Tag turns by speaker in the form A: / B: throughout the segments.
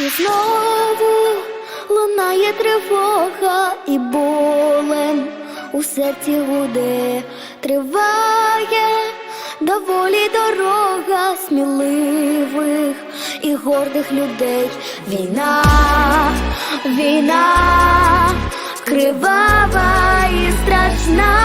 A: І знову лунає тривога і болем у серці гуде триває доволі дорога сміливих і гордих людей. Війна, війна, кривава і страшна,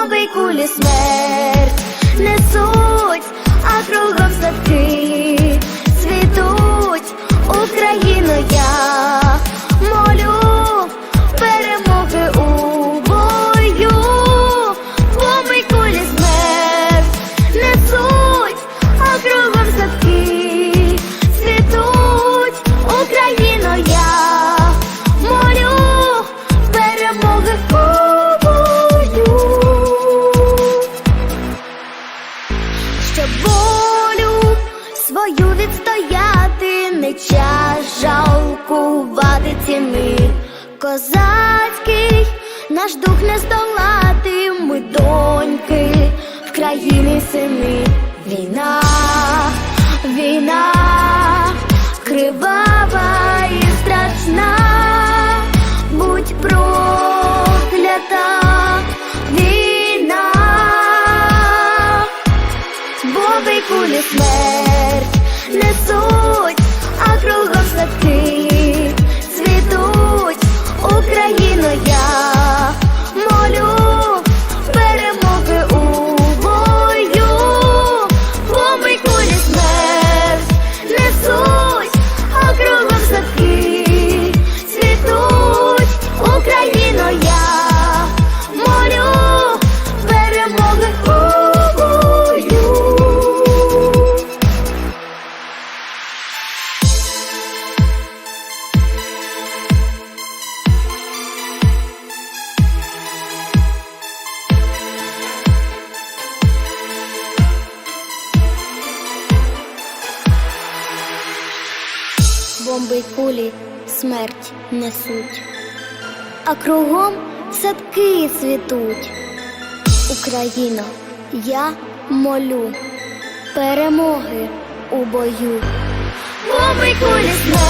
A: Бомби й кулі смерть несуть, а кругом садки цвітуть Україну я молю перемоги у бою. Бомби й кулі смерть несуть, а кругом садки цвітуть Україну я молю перемоги свою відстояти, не час жалкувати ціни. Козацький наш дух не здолати, ми доньки в країни сини. Війна, війна, кривава і страшна, будь проклята війна. Боби й кулі смерть Бомби й кулі смерть несуть, а кругом садки цвітуть. Україно, я молю перемоги у бою. Бомби й кулі смерть